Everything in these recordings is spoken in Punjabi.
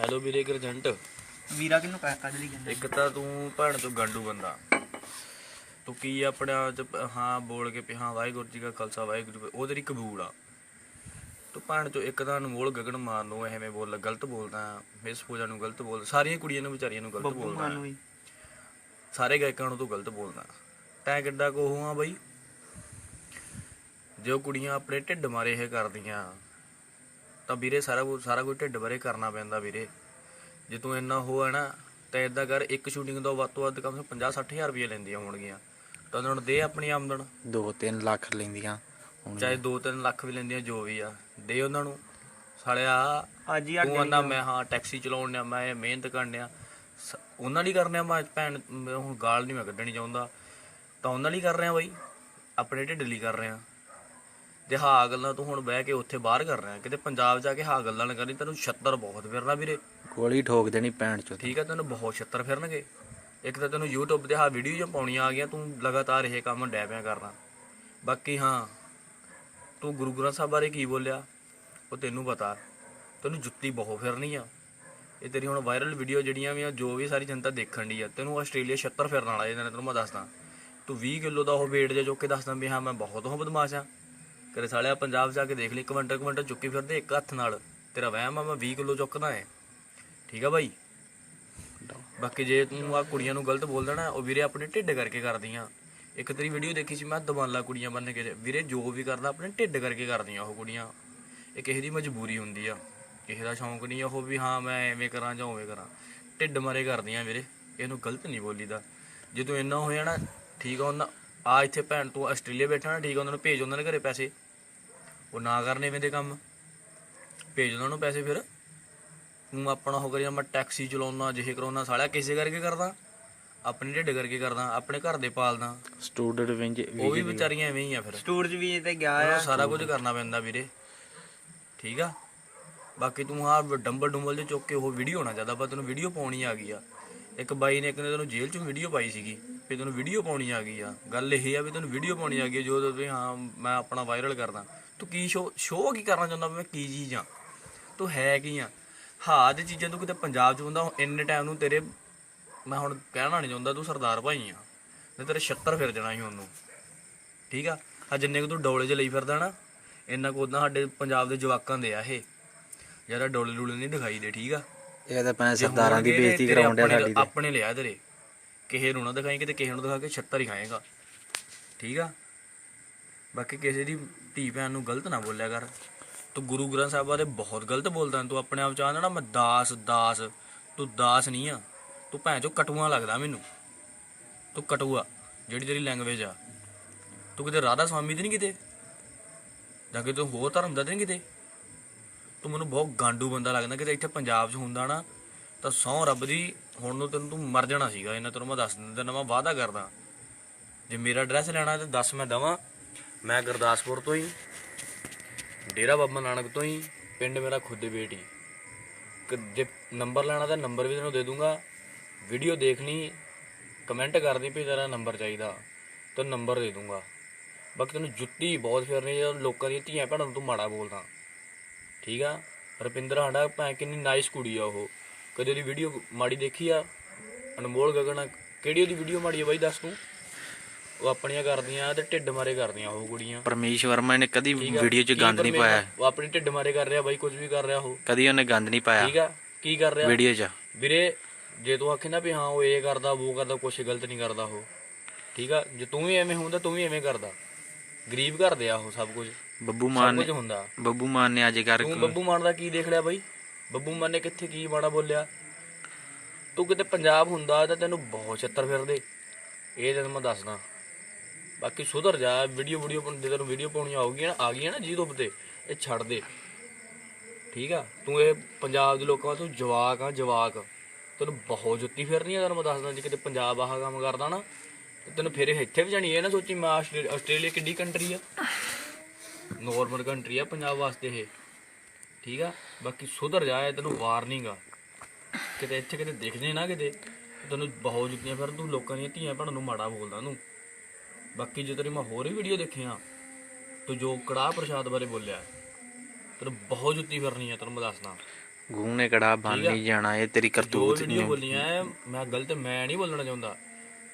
ਹੈਲੋ ਵੀਰੇ ਗਰਜੰਟ ਵੀਰਾ ਕਿਨੂੰ ਕਹਿ ਕੱਢ ਲਈ ਕਹਿੰਦੇ ਇੱਕ ਤਾਂ ਤੂੰ ਭੈਣ ਤੋਂ ਗੰਡੂ ਬੰਦਾ। ਤੂੰ ਕੀ ਆਪਣੇ ਚ ਹਾਂ ਬੋਲ ਕੇ ਵੀ ਹਾਂ ਵਾਹਿਗੁਰੂ ਜੀ ਕਾ ਖਾਲਸਾ ਵਾਹਿਗੁਰੂ ਜੀ ਕੀ ਫਤਿਹ, ਉਹ ਤੇਰੀ ਕਬੂਲ ਆ। ਤੂੰ ਭੈਣ ਤੋਂ ਇੱਕ ਤਾਂ ਅਨਮੋਲ ਗਗਨ ਮਾਨ ਨੂੰ ਐਵੇਂ ਬੋਲ ਗਲਤ ਬੋਲਦਾ ਮਿਸ ਪੂਜਾ ਨੂੰ ਗਲਤ ਬੋਲ ਸਾਰੀਆਂ ਕੁੜੀਆਂ ਨੂੰ ਵਿਚਾਰੀਆਂ ਨੂੰ ਗਲਤ ਬੱਬੂ ਬੋਲਦਾ। ਮਾਨ ਸਾਰੇ ਗਾਇਕਾਂ ਨੂੰ ਤੂੰ ਗਲਤ ਬੋਲਦਾ। ਤੈਂ ਕਿੱਡਾ ਕੋ ਆ ਬਈ? ਜੋ ਕੁੜੀਆਂ ਆਪਣੇ ਢਿੱਡ ਮਾਰੇ ਇਹ ਕਰਦੀਆਂ। ਤਾਂ ਵੀਰੇ ਸਾਰਾ ਕੁਝ ਸਾਰਾ ਕੁਝ ਢਿੱਡ ਬਾਰੇ ਕਰਨਾ ਪੈਂਦਾ ਵੀਰੇ। ਜੇ ਤੂੰ ਇੰਨਾ ਹੋ ਹੈ ਨਾ ਤਾਂ ਇਦਾਂ ਕਰ ਇੱਕ ਸ਼ੂਟਿੰਗ ਤੋਂ ਵੱਧ ਤੋਂ ਵੱਧ ਕਮ ਸੇ ਕਮ 50 60000 ਰੁਪਏ ਲੈਂਦੀਆਂ ਹੋਣਗੀਆਂ। ਤਾਂ ਉਹਨਾਂ ਨੂੰ ਦੇ ਆਪਣੀ ਆਮਦਨ। 2-3 ਲੱਖ ਲੈਂਦੀਆਂ ਹੁਣ ਚਾਹੇ 2-3 ਲੱਖ ਵੀ ਲੈਂਦੀਆਂ ਜੋ ਵੀ ਆ ਦੇ ਉਹਨਾਂ ਨੂੰ। ਸਾਲਿਆ ਅੱਜ ਹੀ ਤੂੰ ਆਂਦਾ ਮੈਂ ਹਾਂ ਟੈਕਸੀ ਚਲਾਉਣ ਡਿਆ ਮੈਂ ਮਿਹਨਤ ਕਰਨ ਡਿਆ। ਸ- ਉਹਨਾਂ ਲਈ ਕਰਨੇ ਆ ਮੈਂ ਭੈਣ ਹੁਣ ਗਾਲ ਨਹੀਂ ਮੈਂ ਕੱਢਣੀ ਚਾਹੁੰਦਾ। ਤਾਂ ਉਹਨਾਂ ਲਈ ਕਰ ਰਿਹਾ ਬਾਈ ਆਪਣੇ ਢਿੱਡ ਲਈ ਕਰ ਰਿਹਾ। ਜੇ ਹਾਂ ਗੱਲਾਂ ਤੂੰ ਹੁਣ ਬਹਿ ਕੇ ਉੱਥੇ ਬਾਹਰ ਕਰ ਰਿਹਾ ਕਿਤੇ ਪੰਜਾਬ ਜਾ ਕੇ ਹਾਂ ਗੱਲਾਂ ਨਾ ਕਰੀ ਤੈਨੂੰ 76 ਬਹੁਤ ਫਿਰਨਾ ਵੀਰੇ। ਗੋਲੀ ਠੋਕ ਦੇਣੀ ਪੈਣ ਚੋਂ ਠੀਕ ਆ ਤੈਨੂੰ ਬਹੁਤ 76 ਫਿਰਨਗੇ। ਇੱਕ ਤਾਂ ਤੈਨੂੰ YouTube ਤੇ ਹਾਂ ਵੀਡੀਓ ਜਾਂ ਪਾਉਣੀਆਂ ਆ ਗਈਆਂ ਤੂੰ ਲਗਾਤਾਰ ਇਹ ਕੰਮ ਡੈ ਪਿਆ ਕਰਨਾ। ਬਾਕੀ ਹਾਂ ਤੂੰ ਗੁਰੂ ਗ੍ਰੰਥ ਸਾਹਿਬ ਬਾਰੇ ਕੀ ਬੋਲਿਆ ਉਹ ਤੈਨੂੰ ਪਤਾ। ਤੈਨੂੰ ਜੁੱਤੀ ਬਹੁਤ ਫਿਰਨੀ ਆ। ਇਹ ਤੇਰੀ ਹੁਣ ਵਾਇਰਲ ਵੀਡੀਓ ਜਿਹੜੀਆਂ ਵੀ ਆ ਜੋ ਵੀ ਸਾਰੀ ਜਨਤਾ ਦੇਖਣ ਦੀ ਆ ਤੈਨੂੰ ਆਸਟ੍ਰੇਲੀਆ 76 ਫਿਰਨ ਵਾਲਾ ਇਹਨਾਂ ਨੇ ਤੈਨੂੰ ਮੈਂ ਦੱਸਦਾ। ਤੂੰ 20 ਕਿਲੋ ਦਾ ਉਹ weight ਜੇ ਚੁੱਕ ਕੇ ਦੱਸਦਾ ਵੀ ਹਾਂ ਮੈਂ ਬਹੁਤ ਉਹ ਬਦਮਾਸ਼ ਆ। ਤੇਰੇ ਸਾਲਿਆ ਪੰਜਾਬ ਜਾ ਕੇ ਦੇਖ ਲਈ ਕੁਇੰਟਲ ਕੁਇੰਟਲ ਚੁੱਕੀ ਫਿਰਦੇ, ਇੱਕ ਹੱਥ ਨਾਲ। ਤੇਰਾ ਵਹਿਮ ਆ, ਮੈਂ 20 ਕਿਲੋ ਚੁੱਕਦਾ ਐ। ਠੀਕ ਆ ਬਾਈ? ਬਾਕੀ ਜੇ ਤੂੰ ਆ ਕੁੜੀਆਂ ਨੂੰ ਗਲਤ ਬੋਲਦਾ ਨਾ, ਉਹ ਵੀਰੇ ਆਪਣੇ ਢਿੱਡ ਕਰਕੇ ਕਰਦੀਆਂ। ਇੱਕ ਤੇਰੀ ਵੀਡੀਓ ਦੇਖੀ ਸੀ ਮੈਂ ਦਬਾਲਾ ਕੁੜੀਆਂ ਬੰਨ ਕੇ, ਵੀਰੇ ਜੋ ਵੀ ਕਰਦਾ, ਆਪਣੇ ਢਿੱਡ ਕਰਕੇ ਕਰਦੀਆਂ ਉਹ ਕੁੜੀਆਂ। ਇਹ ਕਿਸੇ ਦੀ ਮਜਬੂਰੀ ਹੁੰਦੀ ਆ। ਕਿਸੇ ਦਾ ਸ਼ੌਂਕ ਨਹੀਂ ਉਹ ਵੀ, ਹਾਂ, ਮੈਂ ਐਵੇਂ ਕਰਾਂ ਜਾਂ ਉਵੇਂ ਕਰਾਂ। ਢਿੱਡ ਮਾਰੇ ਕਰਦੀਆਂ ਵੀਰੇ ਇਹਨੂੰ ਗਲਤ ਨਹੀਂ ਬੋਲੀਦਾ। ਜੇ ਤੂੰ ਇੰਨਾ ਹੋਇਆ ਨਾ ਠੀਕ ਆ, ਉਹਨਾਂ ਆ ਇੱਥੇ ਭੈਣ ਤੂੰ ਆਸਟ੍ਰੇਲੀਆ ਬੈਠਾ ਨਾ, ਠੀਕ ਆ, ਉਹਨਾਂ ਨੂੰ ਭੇਜ, ਉਹਨਾਂ ਦੇ ਘਰੇ ਪੈਸੇ। ਉਹ ਨਾ ਕਰਨ ਐਵੇਂ ਦੇ ਕੰਮ। ਭੇਜ ਉਹਨਾਂ ਨੂੰ ਪੈਸੇ ਫਿਰ। ਤੂੰ ਆਪਣਾ ਹੋ ਕਰਿਆ ਮੈਂ ਟੈਕਸੀ ਚਲਾਉਣਾ ਜਿਹੇ ਕਰਾਉਣਾ ਸਾਲਿਆ ਕਿਸੇ ਕਰਕੇ ਕਰਦਾ। ਆਪਣੇ ਢਿੱਡ ਕਰਕੇ ਕਰਦਾ ਆਪਣੇ ਘਰ ਦੇ ਪਾਲਦਾ। ਸਟੂਡੈਂਟ ਵਿੰਜ ਉਹ ਵੀ ਵਿਚਾਰੀਆਂ ਐਵੇਂ ਹੀ ਆ ਫਿਰ। ਸਟੂਰ ਚ ਵੀ ਤੇ ਗਿਆ ਉਹਨੂੰ ਆ ਸਾਰਾ ਕੁਝ ਕਰਨਾ ਪੈਂਦਾ ਵੀਰੇ। ਠੀਕ ਆ? ਬਾਕੀ ਤੂੰ ਆ ਡੰਬਲ ਡੁੰਬਲ ਦੇ ਚੁੱਕ ਕੇ ਉਹ ਵੀਡੀਓ ਨਾ ਜ਼ਿਆਦਾ ਬਸ ਤੈਨੂੰ ਵੀਡੀਓ ਪਾਉਣੀ ਆ ਗਈ ਆ। ਇੱਕ ਬਾਈ ਨੇ ਇੱਕ ਨੇ ਤੈਨੂੰ ਜੇਲ੍ਹ 'ਚ ਵੀਡੀਓ ਪਾਈ ਸੀਗੀ ਵੀ ਤੈਨੂੰ ਵੀਡੀਓ ਪਾਉਣੀ ਆ ਗਈ ਆ। ਗੱਲ ਇਹ ਆ ਵੀ ਤੈਨੂੰ ਵੀਡੀਓ ਪਾਉਣੀ ਆ ਗਈ ਆ, ਜੋ ਵੀ ਹਾਂ ਮੈਂ ਆਪਣਾ ਵਾਇਰਲ ਕਰਦਾ। ਤੂੰ ਕੀ ਸ਼ੋ ਸ਼ੋਅ ਕੀ ਕਰਨਾ ਚਾਹੁੰਦਾ ਮੈਂ ਕੀ ਚੀਜ਼ ਆ? ਤੂੰ ਹੈ ਕੀ ਆ? ਹਾਂ ਦੀ ਚੀਜ਼ਾਂ ਤੂੰ ਕਿਤੇ ਪੰਜਾਬ 'ਚ ਹੁੰਦਾ ਇੰਨੇ ਟਾਈਮ ਨੂੰ ਤੇਰੇ ਮੈਂ ਹੁਣ ਕਹਿਣਾ ਨਹੀਂ ਚਾਹੁੰਦਾ ਤੂੰ ਸਰਦਾਰ ਭਾਈ ਆ। ਨਹੀਂ ਤੇਰੇ 76 ਫਿਰ ਜਾਣਾ ਸੀ ਉਹਨੂੰ। ਠੀਕ ਆ? ਆ ਜਿੰਨੇ ਕੁ ਤੂੰ ਡੋਲੇ 'ਚ ਲਈ ਫਿਰਦਾ ਨਾ ਇੰਨਾ ਕੁ ਉਦਾਂ ਸਾਡੇ ਪੰਜਾਬ ਦੇ ਜਵਾਕਾਂ ਦੇ ਆ ਇਹ। ਯਾਰਾ ਡੋਲੇ ਡੋਲੇ ਨਹੀਂ ਦਿਖਾਈ ਦੇ ਠੀਕ ਆ? ਇਹ ਤਾਂ ਪੈਂ ਸਰਦਾਰਾਂ ਦੀ ਬੇਇੱਜ਼ਤੀ ਕਰਾਉਣ ਡਿਆ ਸਾਡੀ ਆਪਣੇ ਲਿਆ ਤੇਰੇ। ਕਿਸੇ ਨੂੰ ਨਾ ਦਿਖਾਈ ਕਿਤੇ ਕਿਸੇ ਨੂੰ ਦਿਖਾ ਕੇ 76 ਹੀ ਖਾਏਗਾ। ਠੀਕ ਆ? ਬਾਕੀ ਕਿਸੇ ਦੀ ਧੀ ਭੈਣ ਨੂੰ ਗਲਤ ਨਾ ਬੋਲਿਆ ਕਰ। ਤੂੰ ਗੁਰੂ ਗ੍ਰੰਥ ਸਾਹਿਬ ਬਾਰੇ ਬਹੁਤ ਗਲਤ ਬੋਲਦਾ, ਤੂੰ ਆਪਣੇ ਆਪ ਚਾਹੁੰਦਾ ਨਾ ਮੈਂ ਦਾਸ ਦਾਸ, ਤੂੰ ਦਾਸ ਨਹੀਂ ਆ। ਤੂੰ ਭੈਣ ਚੋ ਕਟੂਆ ਲੱਗਦਾ ਮੈਨੂੰ। ਤੂੰ ਕਟੂਆ, ਜਿਹੜੀ ਤੇਰੀ ਲੈਂਗੁਏਜ ਆ। ਤੂੰ ਕਿਤੇ ਰਾਧਾ ਸਵਾਮੀ ਦੀ ਨਹੀਂ ਕਿਤੇ? ਜਾਂ ਕਿ ਤੂੰ ਹੋਰ ਧਰਮ ਦਾ ਤੇ ਨਹੀਂ ਕਿਤੇ? ਤੂੰ ਮੈਨੂੰ ਬਹੁਤ ਗਾਂਡੂ ਬੰਦਾ ਲੱਗਦਾ, ਕਿਤੇ ਇੱਥੇ ਪੰਜਾਬ 'ਚ ਹੁੰਦਾ ਨਾ, ਤਾਂ ਸਹੁੰ ਰੱਬ ਦੀ, ਹੁਣ ਨੂੰ ਤੈਨੂੰ ਤੂੰ ਮਰ ਜਾਣਾ ਸੀਗਾ। ਇਹਨਾਂ ਤੈਨੂੰ ਮੈਂ ਦੱਸ ਦਿੰਦਾ ਤੈਨੂੰ ਮੈਂ ਵਾਅਦਾ ਕਰਦਾ। ਜੇ ਮੇਰਾ ਐਡਰੈਸ ਲੈਣਾ ਤੇ ਦੱਸ ਮੈਂ ਦਵਾਂ ਮੈਂ ਗੁਰਦਾਸਪੁਰ ਤੋਂ ਹੀ ਡੇਰਾ ਬਾਬਾ ਨਾਨਕ ਤੋਂ ਹੀ ਪਿੰਡ ਮੇਰਾ ਖੁਦ ਬੇਟੀ। ਕਿ ਜੇ ਨੰਬਰ ਲੈਣਾ ਤਾਂ ਨੰਬਰ ਵੀ ਤੈਨੂੰ ਦੇ ਦੂੰਗਾ। ਵੀਡੀਓ ਦੇਖਣੀ ਕਮੈਂਟ ਕਰਦੀ ਵੀ ਤੇਰਾ ਨੰਬਰ ਚਾਹੀਦਾ ਤਾਂ ਨੰਬਰ ਦੇ ਦੂੰਗਾ। ਬਾਕੀ ਤੈਨੂੰ ਜੁੱਤੀ ਬਹੁਤ ਫਿਰਨੀ ਆ ਲੋਕਾਂ ਦੀਆਂ ਧੀਆਂ ਭੈਣਾਂ ਨੂੰ ਤੂੰ ਮਾੜਾ ਬੋਲਦਾ। ਠੀਕ ਆ? ਰਪਿੰਦਰ ਸਾਡਾ ਭੈਣ ਕਿੰਨੀ ਨਾਈਸ ਕੁੜੀ ਆ ਉਹ। ਕਦੇ ਉਹਦੀ ਵੀਡੀਓ ਮਾੜੀ ਦੇਖੀ ਆ? ਅਨਮੋਲ ਗਗਨ ਆ, ਕਿਹੜੀ ਉਹਦੀ ਵੀਡੀਓ ਮਾੜੀ ਆ ਬਾਈ ਦੱਸ ਤੂੰ? ਉਹ ਆਪਣੀਆਂ ਕਰਦੀਆਂ ਤੇ ਢਿੱਡ ਮਾਰੇ ਕਰਦੀਆਂ ਉਹ ਕੁੜੀਆਂ। ਪਰਮੇਸ਼ ਵਰਮਾ ਨੇ ਕਦੀ ਠੀਕ ਆ? ਵੀਡੀਓ 'ਚ ਕੀ ਗੰਦ ਨਹੀਂ? ਪਾਇਆ? ਉਹ ਆਪਣੀ ਢਿੱਡ ਮਾਰੇ ਕਰ ਰਿਹਾ ਬਾਈ ਕੁਝ ਵੀ ਕਰ ਰਿਹਾ ਉਹ। ਕਦੀ ਉਹਨੇ ਗੰਦ ਨਹੀਂ ਪਾਇਆ? ਠੀਕ ਆ? ਕੀ ਕਰ ਰਿਹਾ? ਵੀਡੀਓ 'ਚ। ਵੀਰੇ ਜੇ ਤੂੰ ਆਖੇ ਨਾ ਵੀ ਹਾਂ ਉਹ ਇਹ ਕਰਦਾ ਉਹ ਕਰਦਾ ਕੁਛ ਗਲਤ ਨਹੀਂ ਕਰਦਾ ਉਹ। ਠੀਕ ਆ? ਜੇ ਤੂੰ ਵੀ ਐਵੇਂ ਹੁੰਦਾ ਤੂੰ ਵੀ ਐਵੇਂ ਕਰਦਾ। ਗਰੀਬ ਘਰ ਦੇ ਆ ਉਹ ਸਭ ਕੁਝ। ਬੱਬੂ ਸਭ ਮਾਨ ਕੁਝ ਨੇ ਹੁੰਦਾ। ਬੱਬੂ ਮਾਨ ਨੇ ਅੱਜ ਕਰ ਤੂੰ ਬੱਬੂ ਮਾਨ ਦਾ ਕੀ ਦੇਖ ਲਿਆ ਬਾਈ? ਬੱਬੂ ਮਾਨ ਨੇ ਕਿੱਥੇ ਕੀ ਮਾੜਾ ਬੋਲਿਆ? ਤੂੰ ਕਿਤੇ ਪੰਜਾਬ ਹੁੰਦਾ ਤਾਂ ਤੈਨੂੰ ਬਹੁਤ ਛੱਤਰ ਫਿਰਦੇ। ਇਹ ਤੈਨੂੰ ਮੈਂ ਦੱਸਦਾ। ਬਾਕੀ ਸੁਧਰ ਜਾ ਵੀਡੀਓ ਵੀਡੀਓ ਜੇ ਤੈਨੂੰ ਵੀਡੀਓ ਪਾਉਣੀਆਂ ਆਉਗੀਆਂ ਨਾ, ਆ ਗਈਆਂ ਨਾ YouTube ਤੇ, ਇਹ ਛੱਡ ਦੇ। ਠੀਕ ਆ? ਤੂੰ ਇਹ ਪੰਜਾਬ ਦੇ ਲੋਕਾਂ ਤੂੰ ਜਵਾਕ ਆ, ਜਵਾਕ। ਤੈਨੂੰ ਬਹੁਤ ਜੁੱਤੀ ਫਿਰਨੀ ਆ, ਤੈਨੂੰ ਮੈਂ ਦੱਸਦਾ, ਜੇ ਕਿਤੇ ਪੰਜਾਬ ਆਹ ਕੰਮ ਕਰਦਾ ਨਾ ਤੈਨੂੰ ਫਿਰ ਇਹ ਇੱਥੇ ਵੀ ਜਾਣੀ ਇਹ ਨਾ ਸੋਚੀ, ਮੈਂ ਆਸਟ੍ਰੇ- ਆਸਟ੍ਰੇਲੀਆ ਕਿੱਡੀ ਕੰਟਰੀ ਆ? ਨੋਰਮਲ ਕੰਟਰੀ ਆ ਪੰਜਾਬ ਵਾਸਤੇ ਇਹ। ਠੀਕ ਆ? ਬਾਕੀ ਸੁਧਰ ਜਾਏ ਤੈਨੂੰ ਵਾਰਨਿੰਗ ਆ। ਕਿਤੇ ਇੱਥੇ ਕਿਤੇ ਦਿਖ ਨਾ ਕਿਤੇ, ਤੈਨੂੰ ਬਹੁਤ ਜੁੱਤੀਆਂ ਫਿਰ ਤੂੰ ਲੋਕਾਂ ਦੀਆਂ ਧੀਆਂ ਭੈਣਾਂ ਨੂੰ ਮਾੜਾ ਬੋਲਦਾ ਤੂੰ। ਬਾਕੀ ਜੇ ਤੇਰੀ ਮੈਂ ਹੋਰ ਵੀ ਵੀਡੀਓ ਦੇਖੀਆਂ ਤੂੰ ਜੋ ਕੜਾਹ ਪ੍ਰਸ਼ਾਦ ਬਾਰੇ ਬੋਲਿਆ ਤੈਨੂੰ ਬਹੁਤ ਜੁੱਤੀ ਫਿਰਨੀ ਆ ਤੈਨੂੰ ਮੈਂ ਦੱਸਦਾ। ਗੂੰ ਨੇ ਕੜਾ ਬਣ ਆ। ਨਹੀਂ ਜਾਣਾ ਇਹ ਤੇਰੀ ਕਰਤੂਤ ਵੀਡੀਓ ਨਹੀਂ ਬੋਲੀਆਂ ਐ, ਮੈਂ ਗਲਤ ਮੈਂ ਨਹੀਂ ਬੋਲਣਾ ਚਾਹੁੰਦਾ।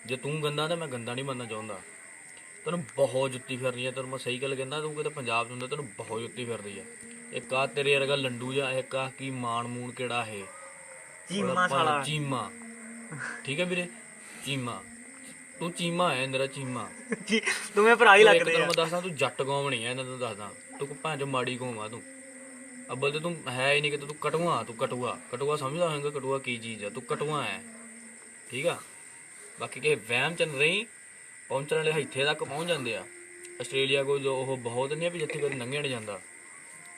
ਜੇ ਤੂੰ ਗੰਦਾ ਤਾਂ ਮੈਂ ਗੰਦਾ ਨਹੀਂ ਬਣਨਾ ਚਾਹੁੰਦਾ। ਤੈਨੂੰ ਬਹੁਤ ਜੁੱਤੀ ਫਿਰ ਰਹੀ ਹੈ ਤੈਨੂੰ ਮੈਂ ਸਹੀ ਗੱਲ ਕਹਿੰਦਾ ਤੂੰ ਕਿਤੇ ਪੰਜਾਬ 'ਚ ਹੁੰਦਾ ਤੈਨੂੰ ਬਹੁਤ ਜੁੱਤੀ ਫਿਰਦੀ ਆ। ਇੱਕ ਆ ਤੇਰੇ ਵਰਗਾ ਲੰਡੂ ਜਾਂ ਇੱਕ ਆ ਕੀ ਮਾਨ ਮੂਨ ਕਿਹੜਾ ਹੈ ਚੀਮਾ ਸਾਲਾ। ਚੀਮਾ। ਠੀਕ ਹੈ ਵੀਰੇ? ਚੀਮਾ। ਤੂੰ ਚੀਮਾ ਹੈ ਮੇਰਾ ਚੀਮਾ। ਤੂੰ ਮੇਰੇ ਭਰਾ ਹੀ ਲੱਗਦੇ ਤੈਨੂੰ ਆ। ਮੈਂ ਦੱਸਦਾ ਤੂੰ ਜੱਟ ਕੌਮ ਨਹੀਂ ਐ ਇਹਨਾਂ ਤੈਨੂੰ ਦੱਸਦਾ। ਤੂੰ ਕੋ ਭਾਂ ਚ ਮਾੜੀ ਕੌਮ ਆ ਤੂੰ। ਅੱਬਲ ਤੇ ਤੂੰ ਹੈ ਹੀ ਨਹੀਂ ਕਿ ਤੂੰ ਕਟੂਆ ਤੂੰ ਕਟੂਆ। ਕਟੂਆ ਸਮਝਦਾ ਹੋਵੇਂਗਾ ਕਟੂਆ ਕੀ ਚੀਜ਼ ਆ ਤੂੰ ਕਟੂਆ ਹੈ ਠੀਕ ਆ? ਬਾਕੀ ਕਿ ਵਹਿਮ ਚ ਰਹੀ ਪਹੁੰਚਣ ਵਾਲੇ ਇੱਥੇ ਤੱਕ ਪਹੁੰਚ ਜਾਂਦੇ ਆ। ਆਸਟ੍ਰੇਲੀਆ ਕੋ ਜੋ ਉਹ ਬਹੁਤ ਨਹੀਂ ਆ ਵੀ ਜਿੱਥੇ ਕਦੇ ਲੰਘਿਆ ਨਹੀਂ ਜਾਂਦਾ।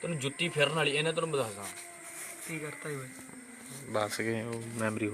ਤੈਨੂੰ ਜੁੱਤੀ ਫਿਰਨ ਵਾਲੀ ਇਹਨੇ ਤੈਨੂੰ ਦੱਸਦਾ। ਕੀ ਕਰਤਾ ਹੀ ਓਏ? ਬਸ ਗਏ ਉਹ ਮੈਮਰੀ